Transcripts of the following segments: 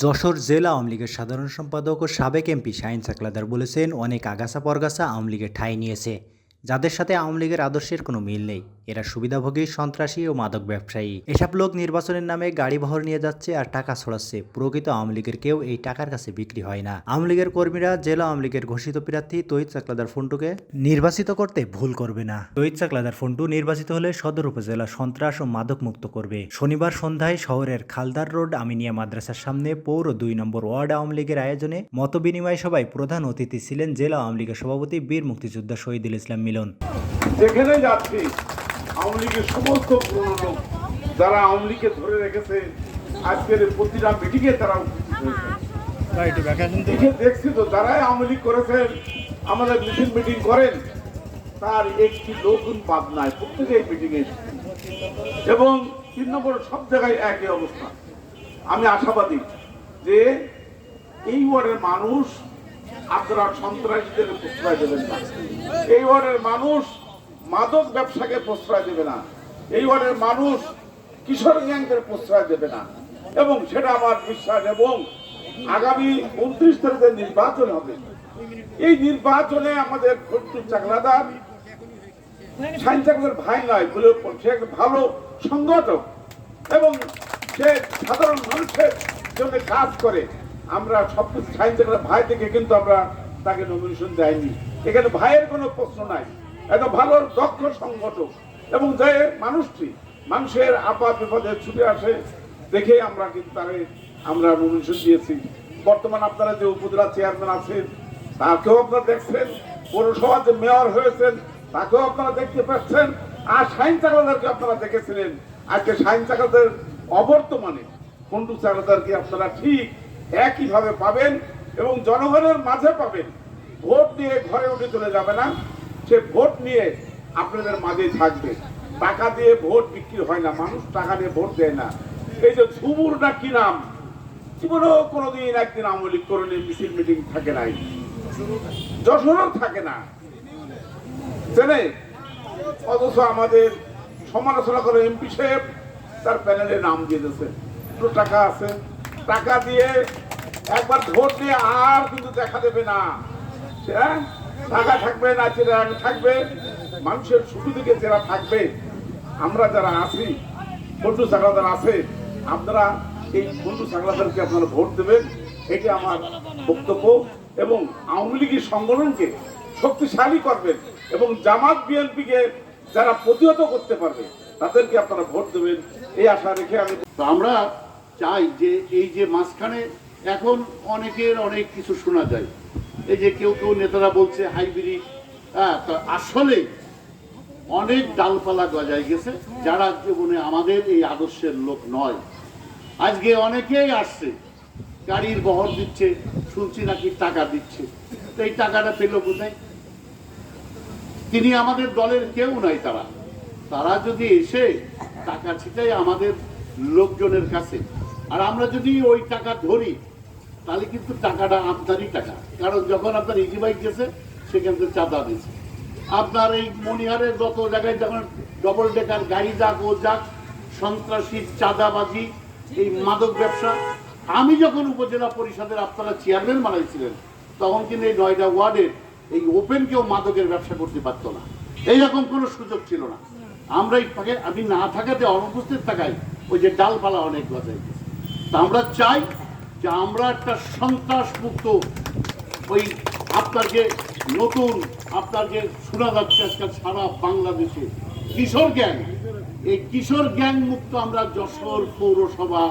যশোর জেলা আওয়ামী লীগের সাধারণ সম্পাদক ও সাবেক এমপি শাহিন সাকলাদার বলেছেন, অনেক আগাছা পরগাছা আওয়ামী লীগের ঠাঁই নিয়েছে। যাদের সাথে আওয়ামী লীগের আদর্শের কোনো মিল নেই। এরা সুবিধাভোগী, সন্ত্রাসী ও মাদক ব্যবসায়ী। এসব লোক নির্বাচনের নামে গাড়ি বহর নিয়ে যাচ্ছে আর টাকা ছড়াচ্ছে। প্রকৃত আওয়ামী লীগের কেউ এই টাকার কাছে বিক্রি হয় না। আওয়ামী লীগের কর্মীরা জেলা আওয়ামী লীগের ঘোষিত প্রার্থী তহিদ চাকলাদার ফন্টুকে নির্বাচিত করতে ভুল করবে না। তহিদ চাকলাদার ফন্টু নির্বাচিত হলে সদর উপজেলা সন্ত্রাস ও মাদক মুক্ত করবে। শনিবার সন্ধ্যায় শহরের খালদার রোড আমিনিয়া মাদ্রাসার সামনে পৌর দুই নম্বর ওয়ার্ড আওয়ামী লীগের আয়োজনে মত বিনিময় সভায় প্রধান অতিথি ছিলেন জেলা আওয়ামী লীগের সভাপতি বীর মুক্তিযোদ্ধা শহীদুল ইসলাম মিলন। যেখানে যাচ্ছি আওয়ামী লীগের সমস্ত পুরনো লোক যারা আওয়ামী লীগকে ধরে রেখেছে আজকের প্রতিটা মিটিংয়ে তারা দেখে দেখছি তো যারাই আওয়ামী লীগ করেছেন আমাদের মিছিল মিটিং করেন তার একটি লোক বাদ নাই প্রত্যেকে এই মিটিংয়ে এবং তিন নম্বর সব জায়গায় একই অবস্থা। আমি আশাবাদী যে এই ওয়ার্ডের মানুষ আপনারা সন্ত্রাসীদের প্রশ্রয় দেবেন না। এই ওয়ার্ডের মানুষ মাদক ব্যবসাকে প্রশ্রয় দেবে না। এই ওয়ার্ডের মানুষ কিশোর গ্যাংকের প্রশ্রয় দেবে না। এবং সেটা আমার বিশ্বাস এবং আগামী উনত্রিশ তারিখে নির্বাচন হবে। এই নির্বাচনে আমাদের ফট্টু চাকলাদার সাইন চাকলাদার ভাই নয় সে ভালো সংগঠক এবং সে সাধারণ মানুষের জন্য কাজ করে। আমরা সব কিছু সাইন চাকলাদার ভাই থেকে কিন্তু আমরা তাকে নমিনেশন দেয়নি। এখানে ভাইয়ের কোনো প্রশ্ন নাই। এত ভালো দক্ষ সংগঠক এবং যে মানুষটি মানুষের আপদ বিপদে ছুটে আসে দেখে আমরা কিন্তু তারে আমরা নমিনেশন দিয়েছি। বর্তমান আপনারা যে উপজেলা চেয়ারম্যান আছেন, তাকেও আপনারা দেখছেন। পৌরসভার যে মেয়র হয়েছেন, তাকেও আপনারা দেখতে পাচ্ছেন। আর সাইন চাকলাদারকে আপনারা দেখেছিলেন। আজকে সাইন চাকলাদার অবর্তমানে কন্টু চাকলাদারকে আপনারা ঠিক একইভাবে পাবেন এবং জনগণের মাঝে পাবেন। ভোট নিয়ে ঘরে উঠে চলে যাবে না। সে ভোট নিয়ে আপনাদের মাঝে থাকবে। টাকা দিয়ে ভোট বিক্রি হয় না। মানুষ টাকা দিয়ে ভোট দেয় না। এই যে ঝুমুর না কি নাম? জীবনেও কোনোদিন একদিন আওয়ামী লীগ করেনি মিছিল মিটিং থাকে নাই। যশোরও থাকে না। চেনে অথচ আমাদের সমালোচনা করে এমপি সাহেব তার প্যানেলে নাম দিয়ে দিয়েছে টাকা আছে। টাকা দিয়ে একবার ভোট দিয়ে আর কিন্তু দেখা দেবে না হ্যাঁ? টাকা থাকবে না চেরা থাকবে, মানুষের সুবিধাকে যারা থাকবে, আমরা যারা আছি, বন্ধু চাকরাদার আছে, আপনারা এই বন্ধু চাকরাদারকে আপনারা ভোট দেবেন, এটি আমার বক্তব্য এবং আওয়ামী লীগের সংগঠনকে শক্তিশালী করবেন এবং জামাত বিএনপিকে যারা প্রতিহত করতে পারবে, তাদেরকে আপনারা ভোট দেবেন, এই আশা রেখে আমি আমরা চাই যে এই যে মাঝখানে এখন অনেকের অনেক কিছু শোনা যায়। এই যে কেউ কেউ নেতারা বলছে, হাইব্রিড হ্যাঁ আসলে অনেক ডালপালা গজায় গেছে, যারা জীবনে আমাদের এই আদর্শের লোক নয়। আজকে অনেকেই আসছে, গাড়ির বহর দিচ্ছে, শুনছি নাকি টাকা দিচ্ছে। তো এই টাকাটা পেল কোথায়? তিনি আমাদের দলের কেউ নাই তারা। তারা যদি এসে টাকা ছিটাই আমাদের লোকজনের কাছে, আর আমরা যদি ওই টাকা ধরি তাহলে কিন্তু টাকাটা আপনারই টাকা। কারণ যখন আপনার ইজি বাইক গেছে, সেখান থেকে চাঁদা দিয়েছে। আপনার এই মনিহারের যত জায়গায় যখন ডবল ডেকার গাড়ি যাক, ও যাক, সন্ত্রাসী, চাঁদাবাজি, এই মাদক ব্যবসা, আমি যখন উপজেলা পরিষদের আপনারা চেয়ারম্যান বানাইছিলেন, তখন কিন্তু এই নয়টা ওয়ার্ডের এই ওপেন কেউ মাদকের ব্যবসা করতে পারতো না। এইরকম কোনো সুযোগ ছিল না। আমরা ফাঁকে, আমি না থাকাতে অনুপস্থিত থাকায় ওই যে ডালপালা অনেক গজাই আমরা চাই যে আমরা একটা সন্ত্রাস মুক্ত ওই আপনার যে নতুন আপনার যে শোনা যাচ্ছে আজকাল সারা বাংলাদেশে। কিশোর গ্যাং। এই কিশোর গ্যাং মুক্ত আমরা যশোর পৌরসভা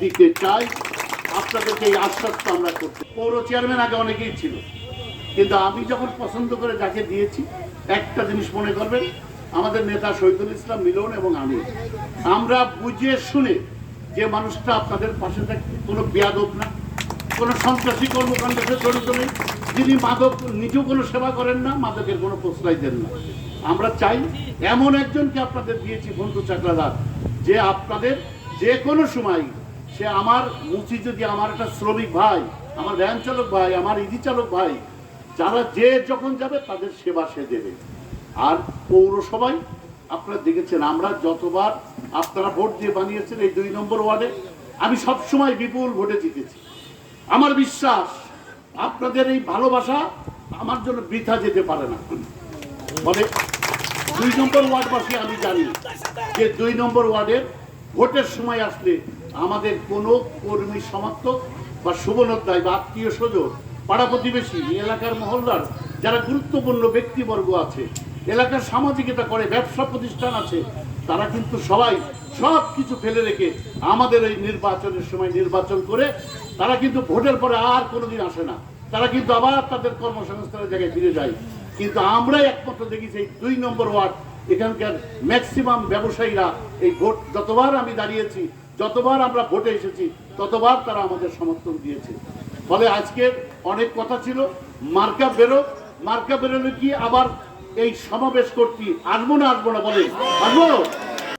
দিতে চাই। আপনাদেরকে এই আশ্বাসটা আমরা করছি পৌর চেয়ারম্যান আগে অনেকেই ছিল। কিন্তু আমি যখন পছন্দ করে যাকে দিয়েছি, একটা জিনিস মনে করবেন, আমাদের নেতা শহীদুল ইসলাম মিলন এবং আমি। আমরা বুঝে শুনে যে মানুষটা আপনাদের পাশে থাকে, কোনো বেয়াদব না, কোনো সন্ত্রাসী কর্মকাণ্ডের সাথে জড়িত নেই, যিনি মাদক, নিজেও কোনো সেবা করেন না, মাদকের কোনো প্রশ্রয় দেন না। আমরা চাই এমন একজনকে আপনাদের দিয়েছি, বন্ধু চাকরাদার, যে আপনাদের যে কোনো সময় সে আমার মুচি যদি আমার একটা শ্রমিক ভাই, আমার ভ্যান চালক ভাই, আমার ইজি চালক ভাই, যারা যে যখন যাবে তাদের সেবা সে দেবে। আর পৌরসভায় আপনারা দেখেছেন, আমরা যতবার আপনারা ভোট দিয়ে বানিয়েছেন এই দুই নম্বর ওয়ার্ডে। আমি সবসময় বিপুল ভোটে জিতেছি। আমার বিশ্বাস, আপনাদের এই ভালোবাসা আমার জন্য বৃথা যেতে পারে না। ফলে দুই নম্বর ওয়ার্ডবাসী আমি জানি যে দুই নম্বর ওয়ার্ডের ভোটের সময় আসলে আমাদের কোনো কর্মী সমর্থক বা শুভনোদ্দায় বা আত্মীয় স্বজন, পাড়া প্রতিবেশী, এলাকার মহল্লার যারা গুরুত্বপূর্ণ ব্যক্তিবর্গ আছে, এলাকার সামাজিকতা করে, ব্যবসা প্রতিষ্ঠান আছে তারা কিন্তু সবাই সব কিছু ফেলে রেখে আমাদের এই নির্বাচনের সময় নির্বাচন করে, তারা কিন্তু ভোটের পরে আর কোনোদিন আসে না। তারা কিন্তু আবার তাদের কর্মসংস্থানের জায়গায় ফিরে যায়। কিন্তু আমরাই একমাত্র দেখি সেই দুই নম্বর ওয়ার্ড, এখানকার ম্যাক্সিমাম ব্যবসায়ীরা এই ভোট যতবার আমি দাঁড়িয়েছি, যতবার আমরা ভোটে এসেছি, ততবার তারা আমাদের সমর্থন দিয়েছে। ফলে আজকের অনেক কথা ছিল, মার্কা বেরো মার্কা বেরোলে কি আবার এই সমাবেশ করতে আসব না আসব না বলে। আসব?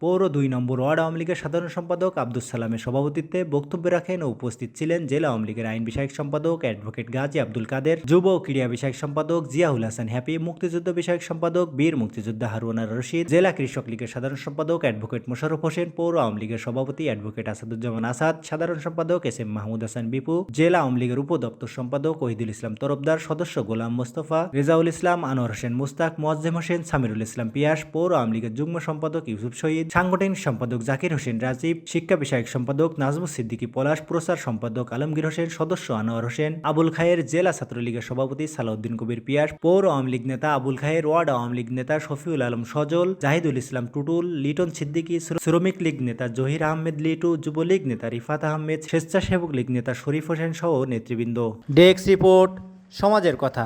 পৌর দুই নম্বর ওয়ার্ড আওয়ামী লীগের সাধারণ সম্পাদক আব্দুল সালামের সভাপতিত্বে বক্তব্য রাখেন ও উপস্থিত ছিলেন জেলা আওয়ামী লীগের আইন বিষয়ক সম্পাদক অ্যাডভোকেট গাজী আব্দুল কাদের, যুব ও ক্রীড়া বিষয়ক সম্পাদক জিয়াউল হাসান হ্যাপি, মুক্তিযুদ্ধ বিষয়ক সম্পাদক বীর মুক্তিযোদ্ধা হারুয়ানা রশিদ, জেলা কৃষক লীগের সাধারণ সম্পাদক অ্যাডভোকেট মোশারফ হোসেন, পৌর আওয়ামী লীগের সভাপতি অ্যাডভোকেট আসাদুজ্জামান আসাদ, সাধারণ সম্পাদক এস এম মাহমুদ হাসান বিপু, জেলা আওয়ামী লীগের উপদপ্তর সম্পাদক ওহিদুল ইসলাম তরফদার, সদস্য গোলাম মোস্তফা, রেজাউল ইসলাম, আনোয়ার হোসেন মুস্তাক, মোয়াজ্জেম হোসেন, সামিরুল ইসলাম পিয়াস, পৌর আওয়ামী লীগের যুগ্ম সম্পাদক ইউসুফ শহীদ সাংগঠনিক সম্পাদক জাকির হোসেন রাজীব, শিক্ষা বিষয়ক সম্পাদক নাজমুস সিদ্দিকী পলাশ, প্রচার সম্পাদক আলমগীর হোসেন, সদস্য আনোয়ার হোসেন, আবুল খায়ের জেলা ছাত্রলীগের সভাপতি সালাউদ্দিন কবির পিয়াস, পৌর আওয়ামী লীগ নেতা আবুল খায়ের, ওয়ার্ড আওয়ামী লীগ নেতা শফিউল আলম সজল, জাহিদুল ইসলাম টুটুল, লিটন সিদ্দিকী শ্রমিক লীগ নেতা জহির আহমেদ লিটু, যুবলীগ নেতা রিফাত আহমেদ, স্বেচ্ছাসেবক লীগ নেতা শরীফ হোসেন সহ নেতৃবৃন্দ। ডেস্ক রিপোর্ট, সমাজের কথা।